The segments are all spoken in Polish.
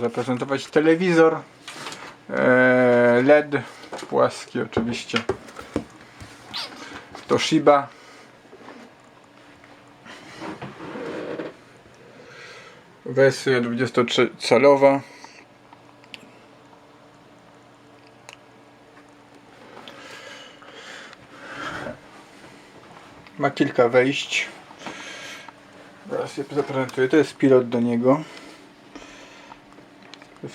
Zaprezentować telewizor e, LED płaski oczywiście Toshiba wersja 23-calowa ma kilka wejść Zaraz je zaprezentuję. To jest pilot do niego.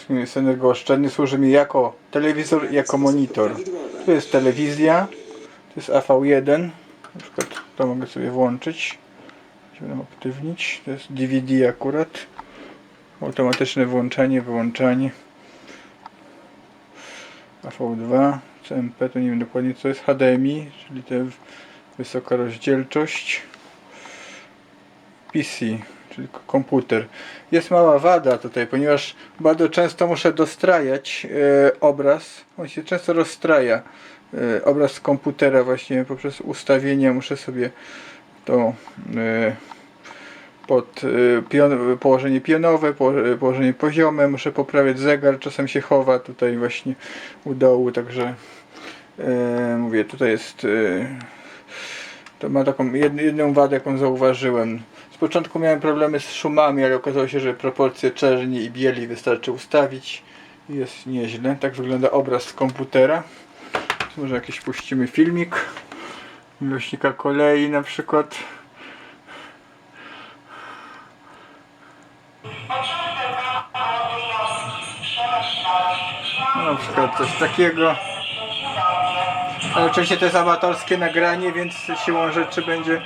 Jest energooszczędny. Służy mi jako telewizor i jako monitor. Tu jest telewizja. To jest AV1. Na przykład to mogę sobie włączyć. Będę aktywnić. To jest DVD akurat. Automatyczne włączanie, wyłączanie. AV2. CMP to nie wiem dokładnie co jest. HDMI, czyli to wysoka rozdzielczość. PC, czyli komputer. Jest mała wada tutaj, ponieważ bardzo często muszę dostrajać e, obraz. On się często rozstraja. E, obraz komputera właśnie poprzez ustawienia muszę sobie to e, pod e, pion, położenie pionowe, poło- położenie poziome, muszę poprawiać zegar, czasem się chowa tutaj właśnie u dołu, także e, mówię, tutaj jest e, to ma taką jed, jedną wadę, jaką zauważyłem. Początku miałem problemy z szumami, ale okazało się, że proporcje czerni i bieli wystarczy ustawić jest nieźle. Tak wygląda obraz z komputera. Może jakiś puścimy filmik miłośnika kolei na przykład. No, na przykład coś takiego. Ale oczywiście to jest amatorskie nagranie, więc siłą rzeczy będzie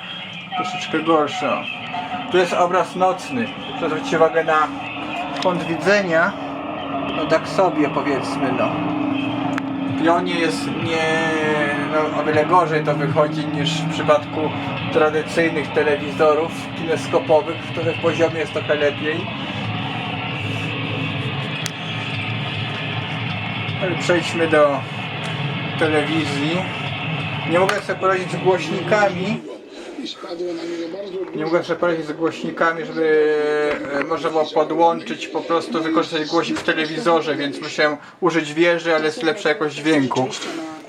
troszeczkę gorsze. Tu jest obraz nocny. Proszę zwrócić uwagę na kąt widzenia. No tak sobie powiedzmy, no. W pionie jest nie... No, o wiele gorzej to wychodzi niż w przypadku tradycyjnych telewizorów kineskopowych. W poziomie jest trochę lepiej. Ale przejdźmy do telewizji. Nie mogę sobie poradzić z głośnikami. Nie mogę sobie poradzić z głośnikami, żeby e, można było podłączyć, po prostu wykorzystać głośnik w telewizorze, więc musiałem użyć wieży, ale jest lepsza jakość dźwięku.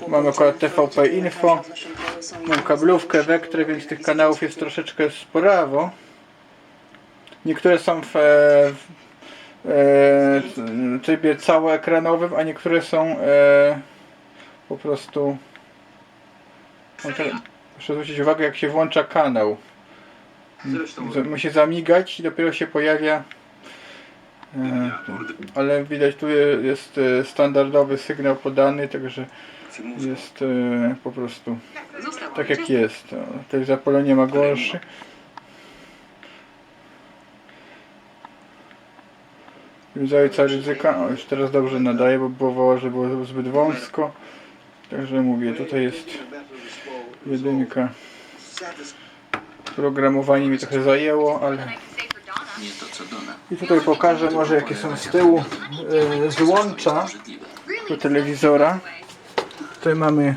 Mam akurat TVP Info, mam kablówkę, Vectre, więc tych kanałów jest troszeczkę sporawo. Niektóre są w, e, w e, trybie całoekranowym, a niektóre są e, po prostu to- Proszę zwrócić uwagę jak się włącza kanał. Z- Musi zamigać i dopiero się pojawia e, ale widać tu je- jest e, standardowy sygnał podany, także jest e, po prostu tak jak jest. O, Tutaj zapalenie ma gorszy. Zajca ryzyka, o już teraz dobrze nadaje, bo było, że było zbyt wąsko. Także mówię, tutaj jest jedynka. Programowanie mi trochę zajęło, ale i tutaj pokażę może jakie są z tyłu e, złącza do telewizora. Tutaj mamy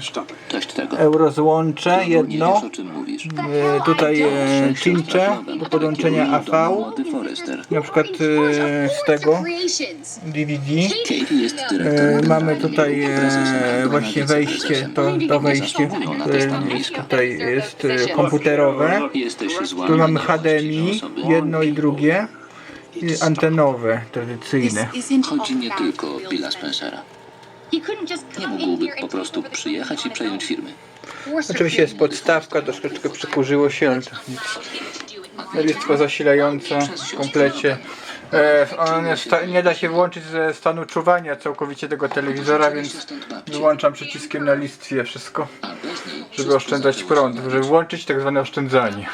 Dość tego. eurozłącze jedno. wiesz o czym mówisz. E, tutaj e, cincze do podłączenia AV. Młody Forrester. Na przykład e, z tego DVD. Katie jest E, dyrektorem mamy tutaj e, właśnie wejście, to, to wejście, tutaj jest e, komputerowe. Jesteś Tu mamy HDMI, jedno i drugie. I antenowe, tradycyjne. Chodzi nie tylko o Billa Spencera. Nie mógłby po prostu przyjechać i przejąć firmy. Oczywiście jest podstawka, troszeczkę przykurzyło się, ale to nic. Listwo zasilające w komplecie. E, on jest, nie da się włączyć ze stanu czuwania całkowicie tego telewizora, więc wyłączam przyciskiem na listwie wszystko, żeby oszczędzać prąd, żeby włączyć tak zwane oszczędzanie.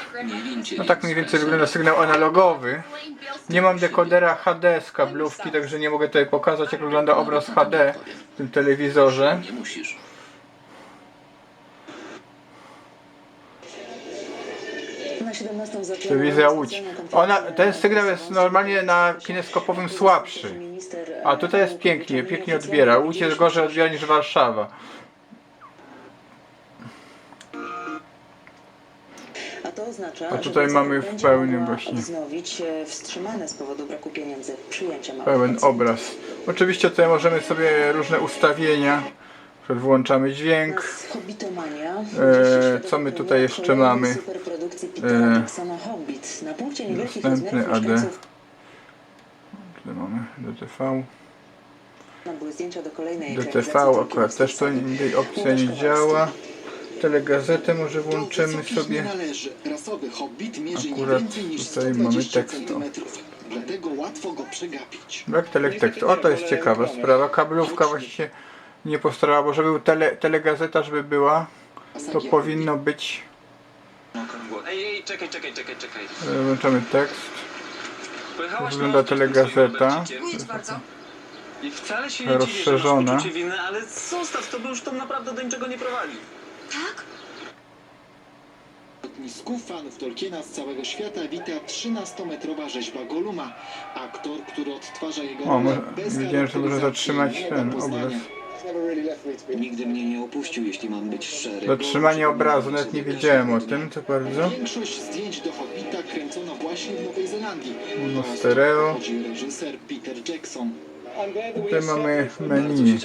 No tak mniej więcej wygląda sygnał analogowy. Nie mam dekodera HD z kablówki, także nie mogę tutaj pokazać jak wygląda obraz HD w tym telewizorze. Nie musisz. Na 17 zaczęła Telewizja Łódź. Ona, ten sygnał jest normalnie na kineskopowym słabszy. A tutaj jest pięknie, pięknie odbiera. Łódź jest gorzej odbiera niż Warszawa. A to To oznacza, A że tutaj mamy w pełnym właśnie. wznowić wstrzymane z powodu braku pieniędzy przyjęcia pełen obraz. Oczywiście tutaj możemy sobie różne ustawienia, włączamy dźwięk. E, co my tutaj jeszcze mamy? Petera E, Jacksona Hobbit. Na punkcie niewielkich następny rozmiarów AD. mieszkańców tutaj mamy DTV. Tam były zdjęcia do kolejnej DTV akurat też to Tolkienowskiej tej opcja nie działa. Telegazetę może włączymy sobie. Należy. Rasowy hobbit mierzy Akurat nie więcej niż tutaj 120 mamy tekst, o. centymetrów. Dlatego łatwo go przegapić. Brak teletekstu. O, to jest ciekawa sprawa. Kablówka właśnie się nie postarała, bo żeby był tele, telegazeta, żeby była, to powinno być. Ej, ej, czekaj, czekaj, czekaj, czekaj. e, Włączamy tekst. Pojechałaś Wygląda na autobus ze swoim telegazeta. Roberciem. I wcale się nie dziwię, że Rozszerzona. masz poczucie winy, ale zostaw to, bo już to naprawdę do niczego nie prowadzi. W lotnisku fanów Tolkiena z całego świata wita 13-metrowa rzeźba Goluma. Aktor, który odtwarza jego O, rolę może, bez wiedziałem, że może charakteryzacji zatrzymać nie da ten poznania. obraz. Nigdy mnie nie opuścił, jeśli mam być szczery. Zatrzymanie obrazu, nawet nie wiedziałem o tym, co bardzo. Większość zdjęć do Hobbita kręcono właśnie w Nowej Zelandii. No, stereo. Chodzi reżyser Peter Jackson. Tutaj mamy menu.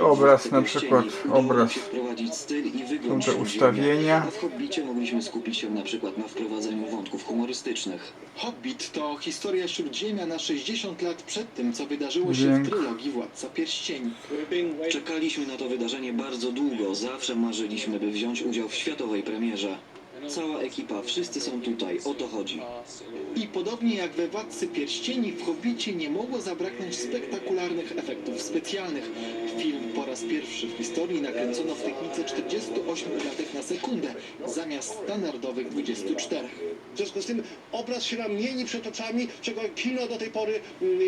Obraz na przykład, obraz. Są te ustawienia. W Hobbicie mogliśmy skupić się na przykład na wprowadzeniu wątków humorystycznych. Hobbit to historia Śródziemia na 60 lat przed tym, co wydarzyło się w trylogii Władca Pierścieni. Czekaliśmy na to wydarzenie bardzo długo. Zawsze marzyliśmy, by wziąć udział w światowej premierze. Cała ekipa, wszyscy są tutaj, o to chodzi. I podobnie jak we Władcy Pierścieni, w Hobbicie nie mogło zabraknąć spektakularnych efektów specjalnych. Film po raz pierwszy w historii nakręcono w technice 48 klatek na sekundę, zamiast standardowych 24. W związku z tym obraz się nam mieni przed oczami, czego kino do tej pory mm,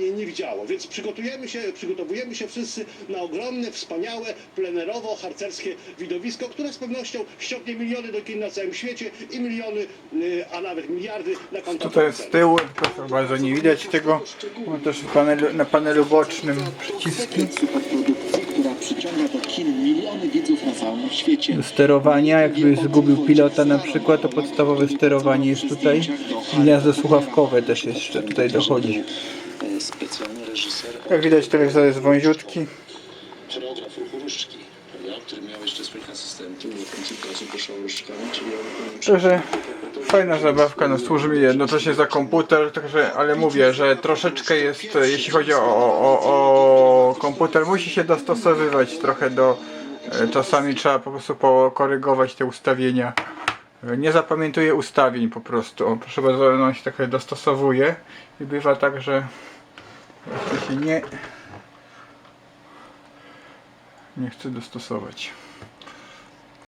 nie, nie widziało. Więc przygotujemy się, przygotowujemy się wszyscy na ogromne, wspaniałe, plenerowo-harcerskie widowisko, które z pewnością ściągnie miliony do kin na całym świecie i miliony, y, a nawet miliardy na konta Tutaj z tyłu, proszę bardzo, nie widać tego. Mam też w panelu, na panelu bocznym przyciski przyciąga do kin miliony widzów na całym świecie. do sterowania. Jakby zgubił pilota na przykład, to podstawowe sterowanie jest tutaj. Gniazdo słuchawkowe też jeszcze tutaj dochodzi. Jak widać telewizor jest wąziutki. Także fajna zabawka, no służy mi jednocześnie za komputer, także, ale mówię, że troszeczkę jest, jeśli chodzi o, o, o komputer, musi się dostosowywać trochę do, e, czasami trzeba po prostu pokorygować te ustawienia. E, Nie zapamiętuje ustawień po prostu, proszę bardzo, on się trochę dostosowuje i bywa tak, że się nie, nie chce dostosować.